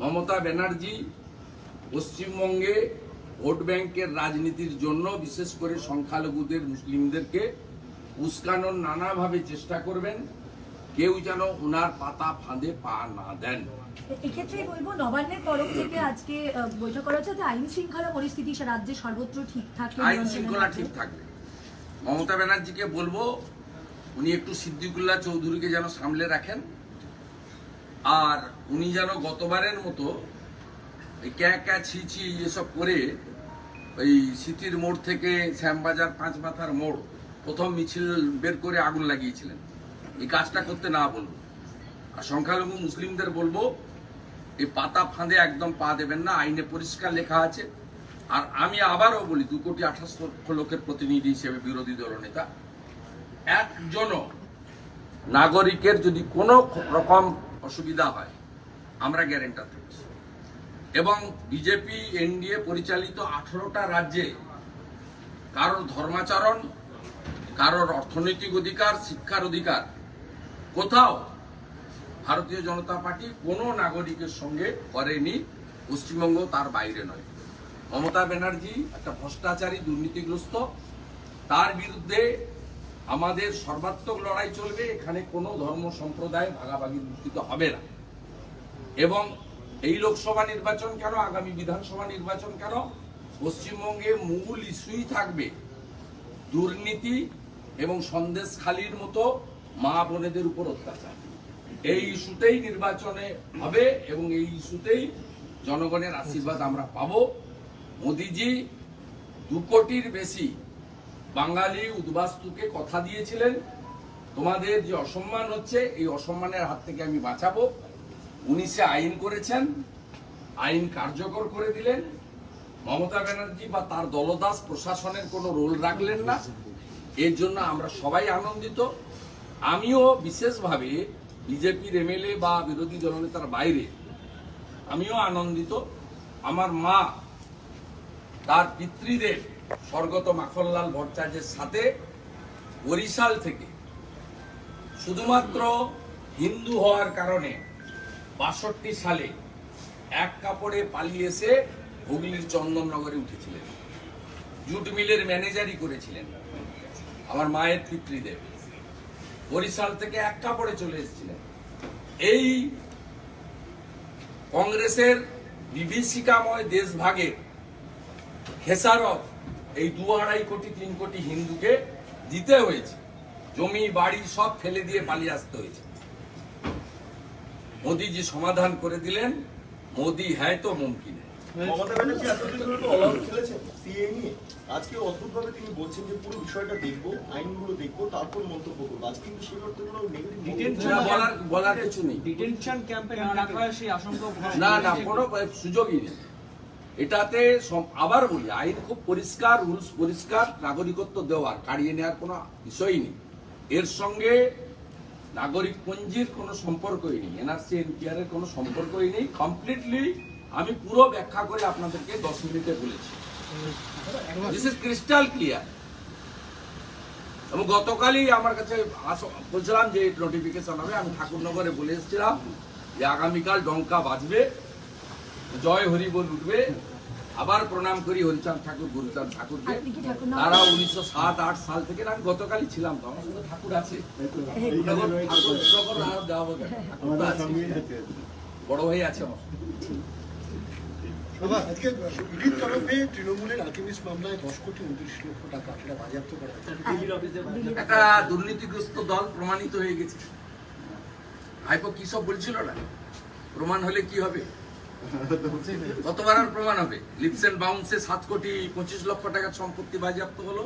মমতা ব্যানার্জি পশ্চিমবঙ্গে ভোট ব্যাংকের রাজনীতির জন্য বিশেষ করে সংখ্যালঘুদের মুসলিমদেরকে উস্কানোর নানাভাবে চেষ্টা করবেন। কেউ যেন ওনার পাতা ফাঁদে পা না দেন। এক্ষেত্রে বলব নবান্নের তরফ থেকে আজকে বৈঠক করা হচ্ছে। আইন শৃঙ্খলা পরিস্থিতি রাজ্যে সর্বত্র ঠিক থাকে আইন শৃঙ্খলা ঠিক থাকবে। মমতা ব্যানার্জিকে বলব উনি একটু সিদ্দিকুল্লাহ চৌধুরীকে যেন সামলে রাখেন। আর উনি যেন গতবারের মতো ক্যা ক্যা ছি ছি এসব করে ওই সিটির মোড় থেকে শ্যামবাজার পাঁচ মাথার মোড় প্রথম মিছিল বের করে আগুন লাগিয়েছিলেন। এই কাজটা করতে না বলব। আর সংখ্যালঘু মুসলিমদের বলব, এই পাতা ফাঁদে একদম পা দেবেন না, আইনে পরিষ্কার লেখা আছে। আর আমি আবারও বলি, দু কোটি আঠাশ লক্ষ লোকের প্রতিনিধি হিসেবে বিরোধী দলনেতা একজনও নাগরিকের যদি কোনো রকম অসুবিধা হয়, আমরা গ্যারেন্টার থাকছি এবং বিজেপি এনডিএ পরিচালিত আঠারোটা রাজ্যে কারোর ধর্মাচরণ, কারোর অর্থনৈতিক অধিকার, শিক্ষার অধিকার, কোথাও ভারতীয় জনতা পার্টি কোনো নাগরিকের সঙ্গে করেনি, পশ্চিমবঙ্গ তার বাইরে নয়। মমতা ব্যানার্জি একটা ভ্রষ্টাচারী, দুর্নীতিগ্রস্ত, তার বিরুদ্ধে আমাদের সর্বাত্মক লড়াই চলবে, এখানে কোনো ধর্ম সম্প্রদায় ভাগাভাগি দূষিত হবে না। এবং এই লোকসভা নির্বাচন কেন, আগামী বিধানসভা নির্বাচন কেন, পশ্চিমবঙ্গে মূল ইস্যুই থাকবে দুর্নীতি এবং সন্দেশখালির মতো মা বোনেদের উপর অত্যাচার। এই ইস্যুতেই নির্বাচনে হবে এবং এই ইস্যুতেই জনগণের আশীর্বাদ আমরা পাবো। মোদিজি, দু কোটির বেশি বাঙালি উদ্বাস্তুকে কথা দিয়েছিলেন, তোমাদের যে অসম্মান হচ্ছে, এই অসম্মানের হাত থেকে আমি বাঁচাবো। উনি সে আইন করেছেন, আইন কার্যকর করে দিলেন। মমতা ব্যানার্জি বা তার দলদাস প্রশাসনের কোনো রোল রাখলেন না। এর জন্য আমরা সবাই আনন্দিত। আমিও বিশেষভাবে বিজেপির এমএলএ বা বিরোধী দলনেতার বাইরে, আমিও আনন্দিত। আমার মা তার পিতৃদেব স্বর্গত মাখনলাল ভট্টাচার্যের সাথে বরিশাল থেকে শুধুমাত্র হিন্দু হওয়ার কারণে বাষট্টি সালে এক কাপড়ে পালিয়ে এসে হুগলির চন্দননগরে উঠেছিলেন। জুট মিলের ম্যানেজারই করেছিলেন আমার মায়ের পিতৃদেব। বরিশাল থেকে এক কাপড়ে চলে এসেছিলেন। এই কংগ্রেসের বিভীষিকাময় দেশভাগের খেসারত এই দু আড়াই কোটি তিন কোটি হিন্দুকে দিতে হয়েছে। জমি বাড়ি সব ফেলে দিয়ে পালিয়ে আসতে হয়েছে। মোদিজি সমাধান করে দিলেন। মোদি হ্যায় তো মুমকিন। হ্যায় মমতা ব্যানার্জি এতদিন ধরে তো অলআউট খেলেছেন। সিএ নিয়ে আজকে অদ্ভুতভাবে তিনি বলছেন যে পুরো বিষয়টা দেখব আইনগুলো দেখব তারপর মন্তব্য করব। আজকে কিন্তু সেই অর্থে কোনো নেগেটিভ Detention এটা বলার বলার কিছু নেই। ডিটেনশন ক্যাম্পে না রাখা সেই আশঙ্কা না না কোনো সুযোগই নেই। এটাতে আবার বলি, আইন খুব পরিষ্কার, রুলস পরিষ্কার, নাগরিকত্ব দেওয়ার কাড়িয়ে নেওয়ার কোনো বিষয়ই নেই। এর সঙ্গে নাগরিক পঞ্জির কোনো সম্পর্কই নেই, এনআরসি, এনপিআর এর কোনো সম্পর্কই নেই। কমপ্লিটলি আমি পুরো ব্যাখ্যা করে আপনাদেরকে দশ মিনিটে বলেছি। দিস ইজ ক্রিস্টাল ক্লিয়ার এবং গতকালই আমার কাছে বলছিলাম যে নোটিফিকেশন হবে, আমি ঠাকুরনগরে বলে এসেছিলাম যে আগামীকাল ডঙ্কা বাজবে। জয় হরি বল উঠবে। আবার প্রণাম করি হরিচাঁদ ঠাকুর গুরুচাঁদ ঠাকুরকে। তারা উনিশশো সাত আট সাল থেকে আমি গতকালই ছিলাম তো আমার ঠাকুর আছে। বড় ভাই আছে আমার। একটা দুর্নীতিগ্রস্ত দল প্রমাণিত হয়ে গেছে। ভাইপো কি সব বলছিল না? প্রমাণ হলে কি হবে? কতবার আর প্রমাণ হবে? লিপস এন্ড বাউন্সে সাত কোটি পঁচিশ লক্ষ টাকার সম্পত্তি বাজেয়াপ্ত হলো।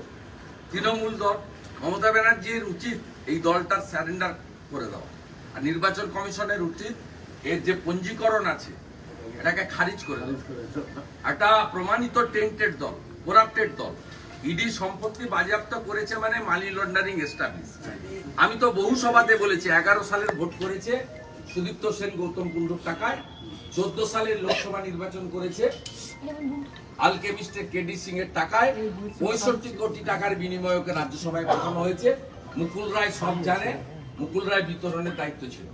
তৃণমূল দল, মমতা ব্যানার্জির উচিত এই দলটার স্যারেন্ডার করে দেওয়া। আর নির্বাচন কমিশনের উচিত এর যে পঞ্জীকরণ আছে, এটাকে খারিজ করে একটা প্রমাণিত টেন্টেড দল করাপ্টেড দল। ইডি সম্পত্তি বাজেয়াপ্ত করেছে মানে মানি লন্ডারিং এস্টাবলিশ আমি তো বহু সভাতে বলেছি, এগারো সালের ভোট করেছে সুদীপ্ত সেন গৌতম কুণ্ডুর টাকায় চোদ্দ সালের লোকসভা নির্বাচন করেছে। আলকেমিস্টের কেডি সিং এর টাকায় পঁয়ষট্টি কোটি টাকার বিনিময়কে রাজ্যসভায় পাঠানো হয়েছে। মুকুল রায় সব জানে, মুকুল রায় বিতরণের দায়িত্ব ছিল।